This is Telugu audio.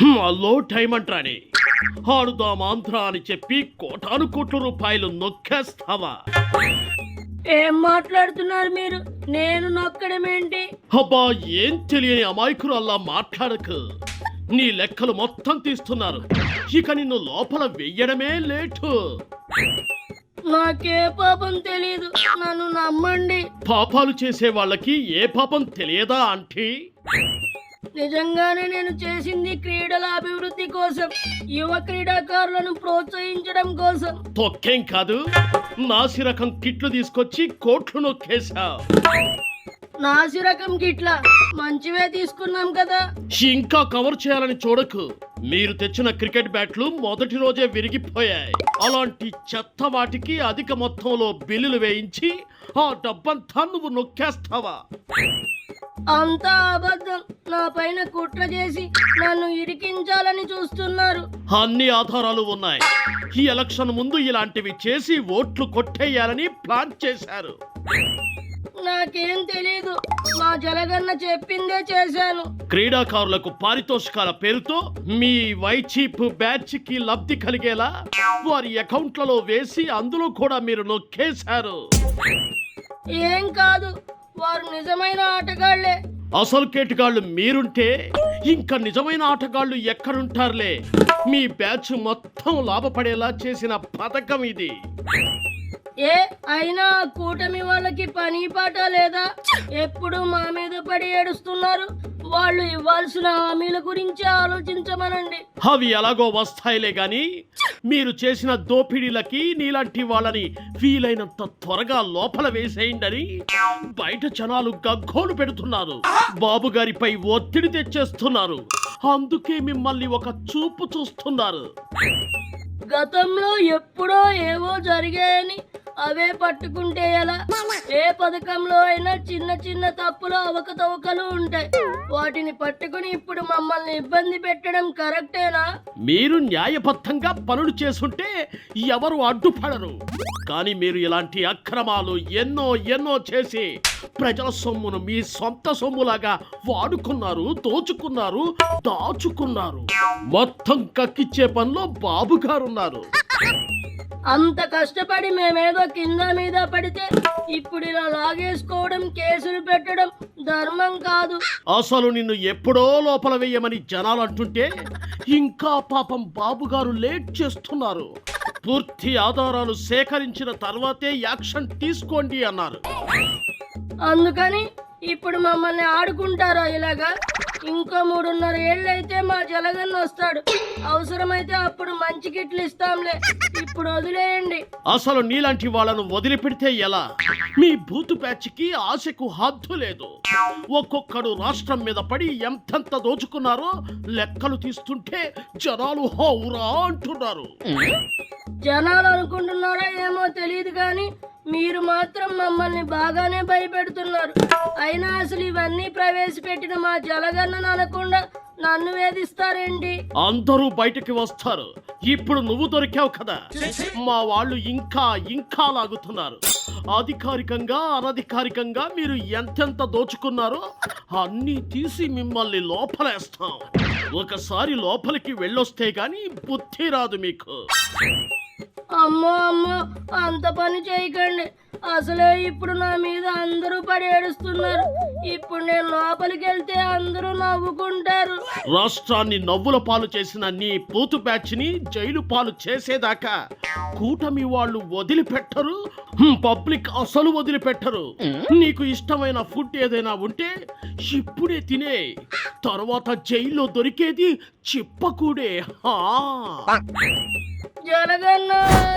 అల్లో టైం అంటాని ఆడుదాం ఆంధ్ర అని చెప్పి కోటాను కోట్ల రూపాయలు నొక్కేస్తావా? ఏం మాట్లాడుతున్నారు మీరు? నేను నొక్కడం ఏంటి? అబ్బా ఏం తెలియని అమాయకులు అలా మాట్లాడకు. నీ లెక్కలు మొత్తం తీస్తున్నారు. ఇక నిన్ను లోపల వెయ్యడమే లేటు. నాకే పాపం తెలియదు నన్ను నమ్మండి. పాపాలు చేసే వాళ్ళకి ఏ పాపం తెలియదా ఆంటీ? నిజంగానే నేను చేసింది క్రీడల అభివృద్ధి కోసం యువ క్రీడాకారులను ప్రోత్సహించడం కోసం. తొక్కేం కాదు నాసి రకం కిట్లు తీసుకొచ్చి కోట్లు నొక్కేశావు. నాసి రకం గిట్లా మంచివే తీసుకున్నాం కదా. ఇంకా కవర్ చేయాలని చూడకు. మీరు తెచ్చిన క్రికెట్ బ్యాట్లు మొదటి రోజే విరిగిపోయాయి. అలాంటి చెత్త వాటికి అధిక మొత్తంలో బిల్లులు వేయించి ఆ డబ్బంతా నువ్వు నొక్కేస్తావా? అంతా అబద్ధం. నా పైన కుట్ర చేసి నన్ను ఇరికించాలని చూస్తున్నారు. అన్ని ఆధారాలు ఉన్నాయి. ఈ ఎలక్షన్ ముందు ఇలాంటివి చేసి ఓట్లు కొట్టేయాలని ప్లాన్ చేశారు. నాకేం తెలీదు. మా జలగన్న చెప్పిందే చేశాను. క్రీడాకారులకు పారితోషికాల పేరుతో మీ వైచీప్ బ్యాచ్కి లబ్ధి కలిగేలా వారి అకౌంట్లలో వేసి అందులో కూడా మీరు నొక్కేశారు. ఏం కాదు. వారు నిజమైన ఆటగాళ్ళే. అసలు కేటుగాళ్ళు మీరుంటే ఇంకా నిజమైన ఆటగాళ్ళు ఎక్కడుంటారులే? మీ బ్యాచ్ మొత్తం లాభపడేలా చేసిన పథకం ఇది. ఏ అయినా కూటమి వాళ్ళకి పని పాట లేదా? ఎప్పుడు మా మీద పడి ఏడుస్తున్నారు? వాళ్ళు ఇవ్వాల్సిన హామీల గురించి ఆలోచించమనండి. అవి ఎలాగో వస్తాయిలే గాని మీరు చేసిన దోపిడీలకి నీలాంటి వాళ్ళని వీలైనంత త్వరగా లోపల వేసేయండి బయట జనాలు గగ్గోలు పెడుతున్నారు. బాబు గారిపై ఒత్తిడి తెచ్చేస్తున్నారు. అందుకే మిమ్మల్ని ఒక చూపు చూస్తున్నారు. గతంలో ఎప్పుడో ఏవో జరిగాయని అవే పట్టుకుంటే ఎలా? ఏ పథకంలో అయినా చిన్న చిన్న తప్పులు అవకతవకలు ఉంటాయి. వాటిని పట్టుకుని ఇప్పుడు మమ్మల్ని ఇబ్బంది పెట్టడం కరెక్టేనా? మీరు న్యాయబద్ధంగా పనులు చేసుంటే ఎవరు అడ్డుపడరు. కానీ మీరు ఇలాంటి అక్రమాలు ఎన్నో ఎన్నో చేసి ప్రజల సొమ్మును మీ సొంత సొమ్ములాగా వాడుకున్నారు దోచుకున్నారు దాచుకున్నారు. మొత్తం కక్కిచ్చే పనిలో బాబుగారున్నారు. అంత కష్టపడి మేమేదో కింద మీద పడితే ఇప్పుడు ఇలా లాగేసుకోవడం కేసులు పెట్టడం ధర్మం కాదు. అసలు నిన్ను ఎప్పుడో లోపల వేయమని జనాలు అంటుంటే ఇంకా పాపం బాబు గారు లేట్ చేస్తున్నారు. పూర్తి ఆధారాలు సేకరించిన తర్వాతే యాక్షన్ తీసుకోండి అన్నారు. అందుకని ఇప్పుడు మమ్మల్ని ఆడుకుంటారా ఇలాగా? ఇంకో మూడున్నర ఏళ్ళైతే మా జలగన్న వస్తాడు. అవసరమైతే అప్పుడు మంచి గిట్లు ఇస్తాంలే. ఇప్పుడు వదిలేయండి. అసలు నీలాంటి వాళ్ళను వదిలిపెడితే ఎలా? మీ బూతు బ్యాచ్కి ఆశకు హద్దు లేదు. ఒక్కొక్కడు రాష్ట్రం మీద పడి ఎంతెంత దోచుకున్నారో లెక్కలు తీస్తుంటే జనాలు హౌరా అంటున్నారు. జనాలు అనుకుంటున్నారా ఏమో తెలియదు కానీ మీరు మాత్రం మమ్మల్ని బాగానే భయపెడుతున్నారు. అయినా అసలు ఇవన్నీ ప్రవేశపెట్టిన మా జలగన్నను అనకుండా నన్ను వేధిస్తారేంటి? అందరూ బయటికి వస్తారు. ఇప్పుడు నువ్వు దొరికావు కదా. మా వాళ్ళు ఇంకా ఇంకా లాగుతున్నారు. అధికారికంగా అనధికారికంగా మీరు ఎంతెంత దోచుకున్నారో అన్నీ తీసి మిమ్మల్ని లోపలేస్తాం. ఒకసారి లోపలికి వెళ్ళొస్తే గాని బుద్ధి రాదు మీకు. అమ్మో అమ్మో అంత పని చేయకండి. అసలే ఇప్పుడు నా మీద అందరూ పడి ఏడుస్తున్నారు ఇప్పుడు నేను లోపలికి వెళ్తే అందరూ నవ్వుకుంటారు. రాష్ట్రాన్ని నవ్వుల పాలు చేసిన నీ పూతు బ్యాచ్ని జైలు పాలు చేసేదాకా కూటమి వాళ్ళు వదిలిపెట్టరు పబ్లిక్ అసలు వదిలిపెట్టరు. నీకు ఇష్టమైన ఫుడ్ ఏదైనా ఉంటే ఇప్పుడే తినే తర్వాత జైల్లో దొరికేది చిప్పకూడే. హా. జలగన్న